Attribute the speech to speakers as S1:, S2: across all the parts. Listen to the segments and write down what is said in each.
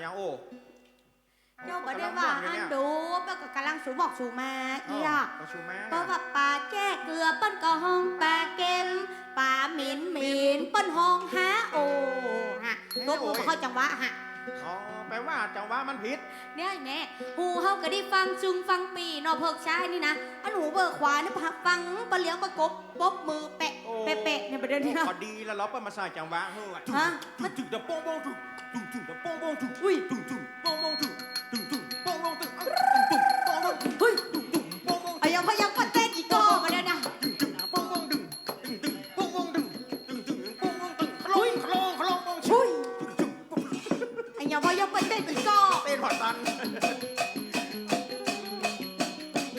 S1: อย่างโอ้
S2: เจ้าบ่ได้ว่าอันดูเปิ้นก็กำลังสูบอกสูมาเอีย
S1: ก็ชูแม่
S2: เพราะว่าปลาแจ้เกลือเปิ้นก็ห้องปลาเกมปลาหมินหมินเปิ้นห้องหาโอฮะตัวกูบ่เข้าจังหวะฮะ
S1: อ๋อแปลว่าจังหวะมันผิด
S2: เนี่ยไอ้แม่หูเฮาก็ได้ฟังจุงฟังปีเนาะเพิกชายนี่นะอันหูเบิกขวานี่ฟังปลาเหลียงประกบปบมือแปะ
S1: โอ้
S2: เปะๆเนี่ยประเดี๋ยวนี้เนาะ
S1: พอดีแล้วเราเปิ้ลมาใส่จังหวะเฮ้ย
S2: ฮะ
S1: ตึ้งตึ้งเดะโป้งโป้งตึ้งตึ้งตึ้งเดะโป้งโป้งตึ้ง
S2: อุ้ย
S1: ตึ้งตึ้งโป้งโป้งตึ้งตึ้งตึ้งโป้งโป้งตึ้งตึ้งตึ้งโป้งโป้งตึ้ง
S2: เฮ้ย
S1: ตึ้งตึ้งโป้งโป้ง
S2: เอายังพยังปัดเต้นอีกก็มาเดี๋ยวนะ
S1: ตึ้งตึ้งโป้งโป้งตึ้งตึ้งตึ้งโป้งโป้งตึ้งตึ้งตึ้งโป้งโป้งตึ้งคลองคลองคลองโป้งชุยตึ้งตึ้งโป้ง
S2: ไอ้ยังพยังปัดเต้นอีกก็
S1: เต้นผัดตัน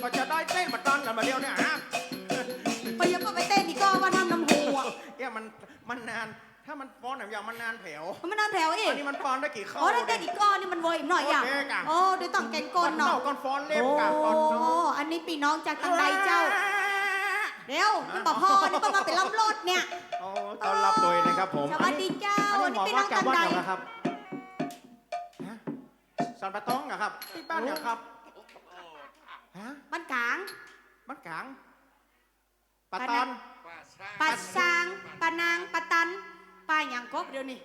S1: ก็จะได้เต้นผัดตันกันมาเดียวเนี่ย
S2: นนา
S1: น ถ้ามันฟ้อนแบบอย่างมันนานแผว
S2: มันนานแถวอีก
S1: อันนี้มันฟ้อนได้กี่เข้า
S2: อ๋อถ้าเต้นอีกก้อนนี่มันเวอร์อีกหน่อยอะ
S1: โอเคกะ
S2: โอ้เดี๋ยวต้องแกง
S1: ก่
S2: ก้
S1: อน
S2: น
S1: เนา
S2: เนาะ
S1: ก่อนฟ้อนเล็บ
S2: โอ้
S1: กับก่อนเนาะ
S2: อันนี้ปีน้องจากตังใดเจ้า เดี๋ยวนี่ปะพ่อนี่ปะมาเป็นล้ำรถเนี่ย
S1: โอ้ต้อนรับโดยนะครับผม
S2: สวัสดีเจ้า
S1: อัน
S2: อัน
S1: นี้
S2: นี้
S1: หมอ
S2: เป็นน้
S1: ว่า
S2: อง
S1: จาก
S2: ตัง
S1: วัด
S2: ใด
S1: เหรอครับฮะสันปะตองเหรอครับที่บ้านเนี่ยครับฮะ
S2: บ้านกลาง
S1: บ้านกลางปะ
S2: ปะ
S1: ต
S2: นะ
S1: อน
S2: ปะซางปะนางปะตันป้าหยังกบเดี๋ยวนี้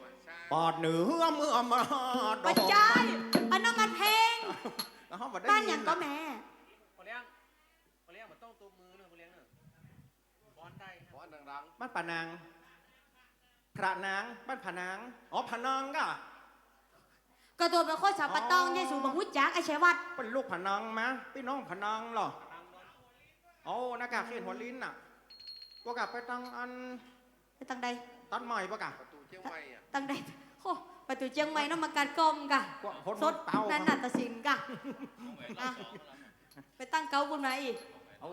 S1: ปอดเหนือเมื่อมาด
S2: ปะ
S1: อก
S2: จ้ายอันนั้นมันเพลง
S1: แล้วเขาบอกได้
S2: บ้านหยังก็แม่
S3: พอเลี้ยงพอเลี้ยงมันต้องตัวมือเนอะพอเลี้ยงเนอะฟ้อนได้ฟ้อนดัง
S1: บ้านปะนางพระนางบ้านผานางอ๋อผานางก็
S2: ก็ตัวเป็นโคตรสาวปะตองยายสูบังหุจักไอ้ชัยวัด
S1: เป็นลูกผานางมะพี่น้องผานางเหรอโอ้หน้ากากเขียนหัวลิ้นน่ะ พวกกลับไปตั้งอัน
S2: ไปตังใด
S1: ตันใหม่ปะกะ
S3: ๆประตูเชียงใหม่อะ
S2: ตังใดโอ้ประตูเชียงใหม่น้ำมันการกลมกะ
S1: พวกคน
S2: สด
S1: เตา
S2: นั่นน่ะตะสินกะอะไปตั้งเกาบุญมาอีก
S1: โอ้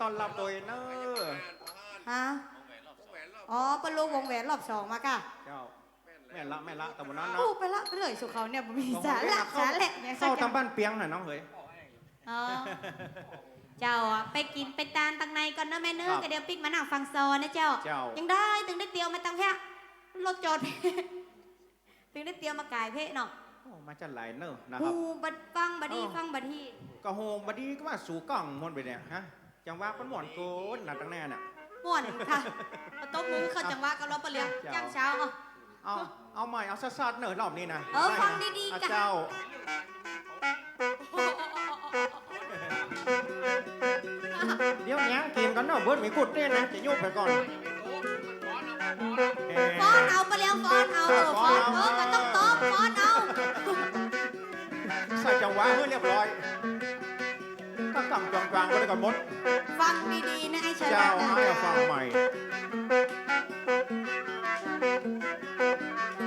S1: ต้อนรับโดยเนอ
S2: ฮะ
S3: แหวนรอบ
S2: อ๋อปลูกวงแหวนรอบสองมากะ
S1: เจ้า
S3: แม่นเลย
S1: แม่ละแม่ละแต่บนนั้น
S2: โอ้
S1: เนาะ
S2: ไปละไปเลยสุเขาเนี่ยบ่มีสาระสาแหละเนี่ย
S1: เข้าตามบ้านเปียงหน่อยน้องเฮ้ย
S2: อ๋อ เจ้าอะไปกินไปตานตังในก่อนนะแม่เนื้
S1: ค
S2: อ
S1: รับ
S2: ก็เดี๋ยวปิ๊กมานั่งฟังซอนะเจ้า
S1: เจ้า
S2: ยังได้ถึงได้เตียวมาตังแพะรถจอด ถึงได้เตียวมากายเพะเนาะ
S1: โอ้มาจะหลายเนอะนะค
S2: หู
S1: รับ
S2: บัดฟังบัดดี
S1: อ๋อ
S2: ฟังบัดที
S1: ก็โฮบดีก็ว่าสู่กล่องมวนไปเนี่ยฮะจังว่าเป็นหมอนโกนหนาตั้งแน่น่ะ
S2: ม่วนค่ะมาตบมือเข้าจังหวะกับเราปะเลียง
S1: เจ้า
S2: ย่างเช้าอะ
S1: เอาเอาใหม่เอาซัดๆเนอะรอบนี้นะ
S2: เออฟังดีๆ
S1: อะ
S2: จ้ะ
S1: เจ้า เกมกันเนาะเบิร์ดมีกุดเต้นนะจะยุบไปก่อน
S2: ฟ้อนเอาปะเลียงฟ้อนเอาเออฟ้อนเออก็ต้องตบฟ้อนเอา
S1: ใส่จังหวะเฮ้ยเรียบร้อยก็กำจองกลางก็ได้ก่อนหมด
S2: ฟังดีๆนะไอ้ชาย
S1: เจ้าให้ฟังใหม่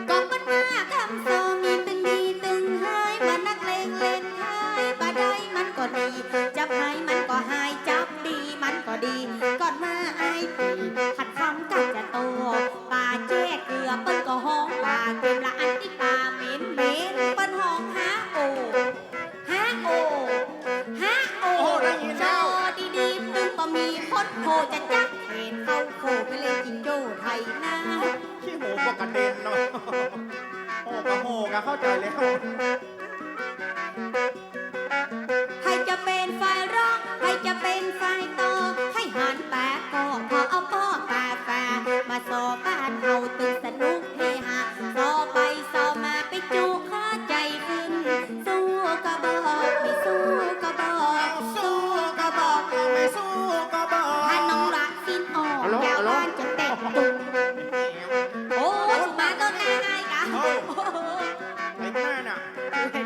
S2: ก็ปัญหาคำโซมีตึงดีตึงหายมานักเลงเล โคจะจักเห็นเขาโคไปเล่นจิงโจ้ไทยนะ
S1: ขี้หูก็กระเด็นเนาะโอ้กระโหกะเข้าใจแล้ว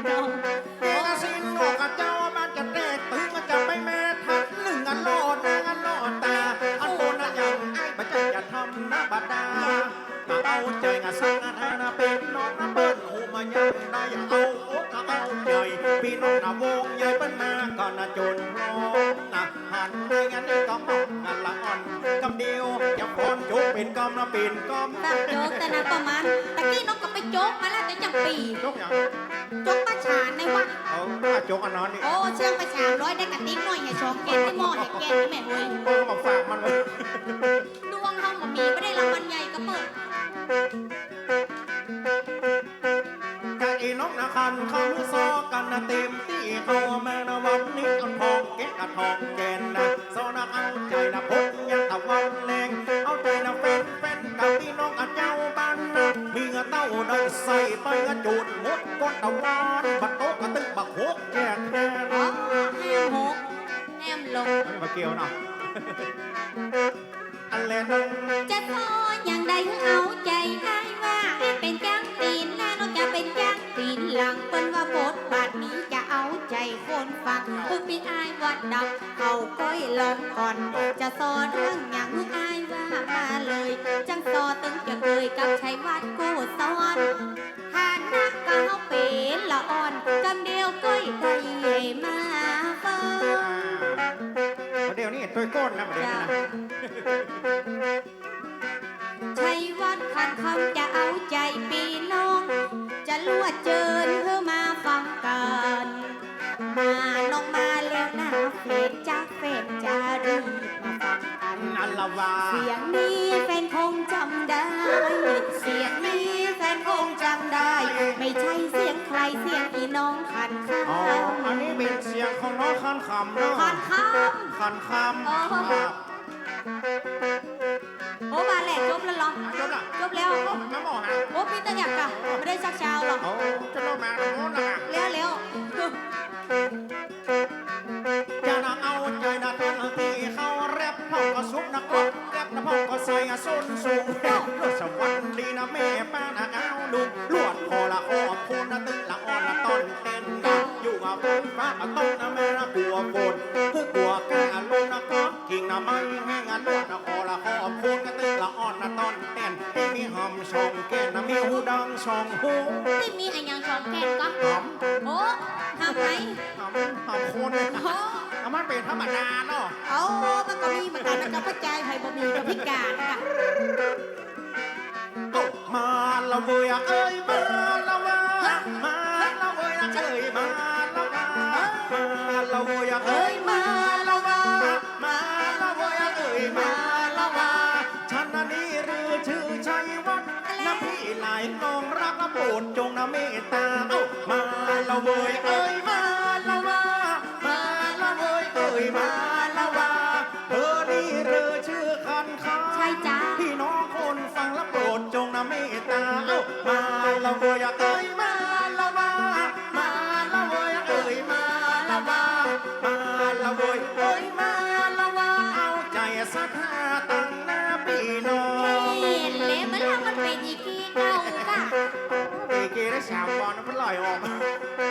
S2: เห็นน้องเอ
S1: กสินบอกกับเจ้ามันจะเตะตึงมันจะไม่แม่ทักหนึ่งอันโลดนางอันโลดตาอันโอนะยังไอ้บัจจะทำนะบัดดามาเอาใจงะสังอันให้นะเป็นน้องนะเปิ้นหูมายังได้เอาโอ๊กก็เอาใจพี่น้องนะวงใหญ่ปิ้นมาก็นะจนร้องนะหันให้งั้นก็มองกันละอ่อนกำเดียวอย่าพรจุกเป็นกำนะเป็นกำ
S2: ตักโจ๊กแต่นะประมาณตะกี้น้องก็ไปโจ๊กมาแล้วแต่จังปี
S1: จุกอย่าง
S2: โจ๊กป้าฉานในวัด
S1: เอาป้าจุกอันนั้นนี่
S2: โอ้เชื่องประชามร้อยได้กระติ๊กหน่อยอย่าชมเกณฑ์ได้หม้อให้เกณฑ์นี่แม่เว้ย
S1: ป้ามาฝากมันเลย
S2: ดวงเฮาก็มีไม่ได้รางวัลใหญ่ก็เปิด
S1: กะเอน้องนาคันเขามือซอกันนะเต็มที่เขาแม่นะวันนี้เอาทองเก็บกระทองแกนนะซอนะเอาใจนะพดยังตะวันแรงเอาใจนะเป็นเป็นกับพี่น้องอาเจ้าบ้านนะมี เต้าได้ใส่ไปกระจูดงดก้อนตะวันบัดโต๊ะกระตึกบักโคกแก่แค่
S2: อ๋อแอมหกแอมลง
S1: มาเกี่ยวเนาะอันแลนึง
S2: จะซออย่างใดเอาใจอ้ว่า เป็นจังตีนแล้วน้องจะเป็นจังตีนหลังเป็นว่าบทบาทนี้ จะเอาใจคนฟังคือพี่อ้ายวัดดับเขาก้อยลองก่อน จะสอนเรื่องอย่างอ้ายว่ามาเลย จังซอตึงจะเคยกับชัยวัดกูสอนหาหน้าก็เฮาเป็นละอ่อนกำเดียวก้อยได้มาเฟิง
S1: ประเดี๋ยวนี้ตัวก้นนะประเดี๋ยวนี้นะ
S2: ชัยวัดขันคำจะเอาใจปีน้องจะลวดเจิญเพื่อมาฟังกัน เสียงนี้แฟนคงจำได้ เสียงนี้แฟนคงจำได้ ไม่ใช่เสียงใครเสียงอีน้องขันข้า
S1: อ๋อ
S2: ว
S1: อันนี้เป็นเสียงของน้องคันคำเนาะ
S2: ขันข้าว
S1: คันค
S2: อ๋อำ
S1: ครับ
S2: โอ้มาแหละจบแล้วเหรอ
S1: จบละ
S2: จบแล้ว
S1: มาหมอฮะ
S2: โอ้พี่ตั้งอยากกะไม่ได้สักเช้าหรอก
S1: เอาจะลงมาแล้วนะ
S2: เร็วเร็ว
S1: นะอยู่กับฝนฟ้าก็ต้องนะแม่นะกลัวฝนคือกลัวแก่ลงนะก็กิ่งนะไม่แห้งอะลวดนะคอละคอพูนนะตึงละอ่อนนะต้นเต้นมีหอมชองแก่นะมีหูดังชองหู
S2: ไม่มีอันยังชอบแก่ก็
S1: หอม
S2: โอ้ทำไม
S1: หอมหอมคนเลย
S2: โอ้
S1: เอมันเป็นธรรมดาเนาะ
S2: เอามันก็มีเหมือนกันนะกับพระจายไผ่บะหมี่กับพิการค่ะ
S1: มาละเวยเอ้ยมาละเวย น้องรักนะโปรดจงนะเมตตาเอ้ามาละเวยเอ้ยมาละวยมาละเวยเอ้ยมาละวยเธอนี่หรือชื่อคันคา
S2: ใช่จ้า
S1: พี่น้องคนฟังและโปรดจงนะเมตตาเอ้ามาละเวยเอ้ยมาละวามาละเวยเอ้ยมาละวามาละเวยเอ้ยมาละวาเอาใจสัทธาตา้สาวบอ
S2: ลมันลอ
S1: ยออกมา